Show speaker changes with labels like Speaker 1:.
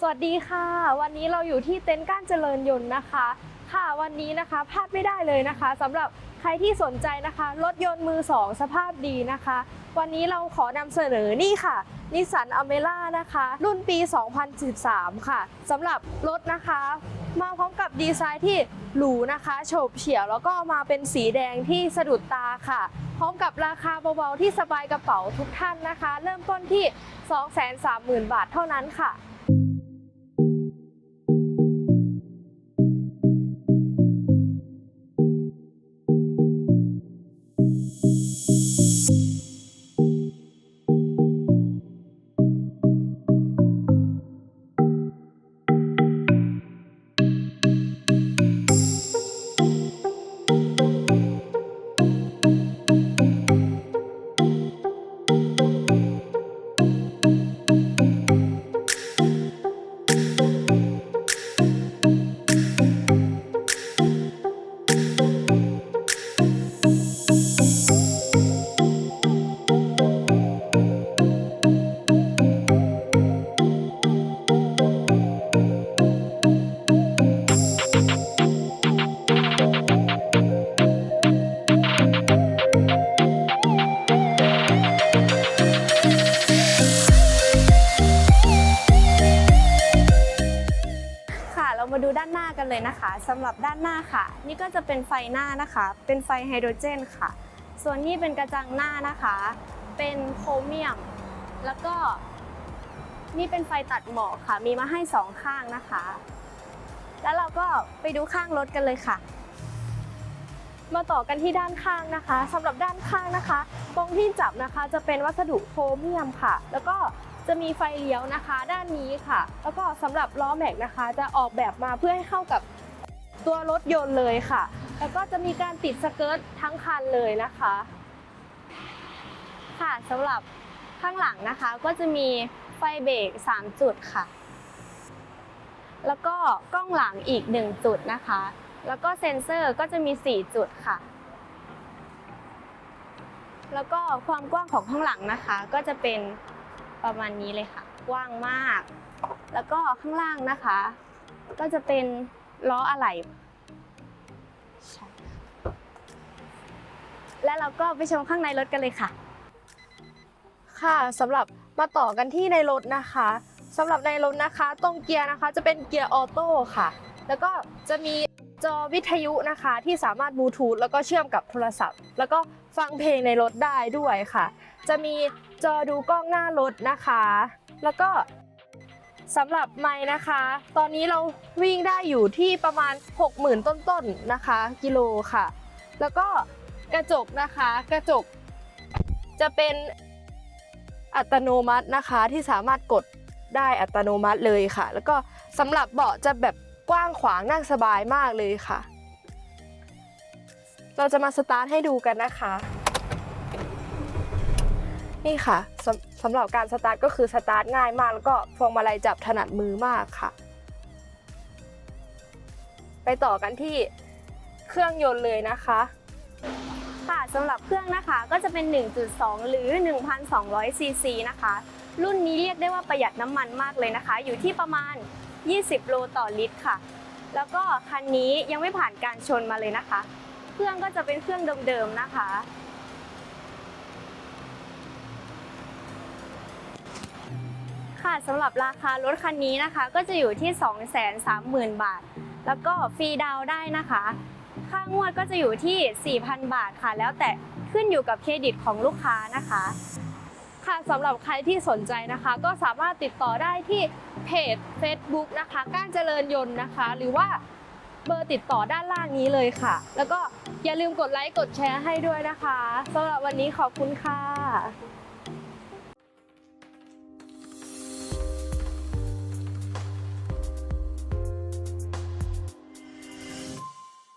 Speaker 1: สวัสดีค่ะ วันนี้เราอยู่ที่เต็นท์ก้านเจริญยนต์นะคะ ค่ะวันนี้นะคะพลาดไม่ได้เลยนะคะสำหรับ ใครที่สนใจนะคะ รถยนต์มือสองสภาพดีนะคะ วันนี้เราขอนำเสนอนี่ค่ะนิสสันอเมร่านะคะ รุ่นปี 2013 ค่ะสำหรับรถนะคะ มาพร้อมกับดีไซน์ที่หรูนะคะโฉบเฉี่ยวแล้วก็มาเป็นสีแดงที่สะดุดตาค่ะ พร้อมกับราคาเบาๆที่สบายกระเป๋าทุกท่านนะคะ เริ่มต้นที่ 230,000 บาทเท่านั้นค่ะ กันเลยนะคะสำหรับด้านหน้าค่ะ นี่ก็จะเป็นไฟหน้านะคะ เป็นไฟไฮโดรเจนค่ะ ส่วนนี้เป็นกระจังหน้านะคะ เป็นโครเมียม แล้วก็นี่เป็นไฟตัดหมอกค่ะ มีมาให้สองข้างนะคะ แล้วเราก็ไปดูข้างรถกันเลยค่ะ มาต่อกันที่ด้านข้างนะคะสำหรับด้านข้างนะคะ ตรงที่จับนะคะจะเป็นวัสดุโครเมียมค่ะ แล้วก็ จะมีไฟเลี้ยวนะคะ ด้านนี้ค่ะ แล้วก็สำหรับล้อแม็กนะคะ จะออกแบบมาเพื่อให้เข้ากับตัวรถยนต์เลยค่ะ แล้วก็จะมีการติดสเกิร์ตทั้งคันเลยนะคะ ค่ะสำหรับข้างหลังนะคะ ก็จะมีไฟเบรก3 จุดค่ะ แล้วก็กล้องหลังอีก 1 จุดนะคะ แล้วก็เซ็นเซอร์ก็จะมี 4 จุดค่ะ แล้วก็ความกว้างของข้างหลังนะคะ ก็จะเป็น ประมาณนี้เลยค่ะ กว้างมาก แล้วก็ข้างล่างนะคะ ก็จะเป็นล้ออะไหล่และเราก็ไปชมข้างในรถกันเลยค่ะ ค่ะสำหรับมาต่อกันที่ในรถนะคะสำหรับในรถนะคะ ตรงเกียร์นะคะจะเป็นเกียร์ออโต้ค่ะ แล้วก็จะมี จอวิทยุนะคะที่สามารถบลูทูธแล้วก็เชื่อมกับโทรศัพท์ แล้วก็ฟังเพลงในรถได้ด้วยค่ะ จะมีจอดูกล้องหน้ารถนะคะ แล้วก็สำหรับไม้นะคะ ตอนนี้เราวิ่งได้อยู่ที่ประมาณ 60,000 ต้นๆนะคะ กิโลค่ะ แล้วก็กระจกนะคะ กระจก จะเป็นอัตโนมัตินะคะที่สามารถกดได้อัตโนมัติเลยค่ะ แล้วก็สำหรับเบาะจะแบบ กว้างขวางนั่งสบายมากเลยค่ะ เราจะมาสตาร์ทให้ดูกันนะคะ นี่ค่ะสำสำหรับการสตาร์ทก็คือสตาร์ทง่ายมากแล้วก็พวงมาลัยจับถนัดมือมากค่ะ ไปต่อกันที่เครื่องยนต์เลยนะคะค่ะสำหรับเครื่องนะคะก็จะเป็น 1.2 หรือ 1,200ซีซีนะคะ รุ่นนี้เรียกได้ว่าประหยัดน้ำมันมากเลยนะคะ อยู่ที่ประมาณ 20 โลต่อลิตรค่ะ แล้วก็คันนี้ยังไม่ผ่านการชนมาเลยนะคะ เครื่องก็จะเป็นเครื่องเดิมๆนะคะ ค่ะสำหรับราคารถคันนี้นะคะก็จะอยู่ที่ 230,000 บาท แล้วก็ฟรีดาวได้นะคะ ค่างวดก็จะอยู่ที่ 4,000 บาทค่ะ แล้วแต่ขึ้นอยู่กับเครดิตของลูกค้านะคะ ค่ะสำหรับใครที่สนใจนะคะ ก็สามารถติดต่อได้ที่เพจ Facebook นะคะ ก้านเจริญยนต์นะคะ หรือว่าเบอร์ติดต่อด้านล่างนี้เลยค่ะ แล้วก็อย่าลืมกดไลค์กดแชร์ให้ด้วยนะคะสำหรับวันนี้ขอบคุณค่ะ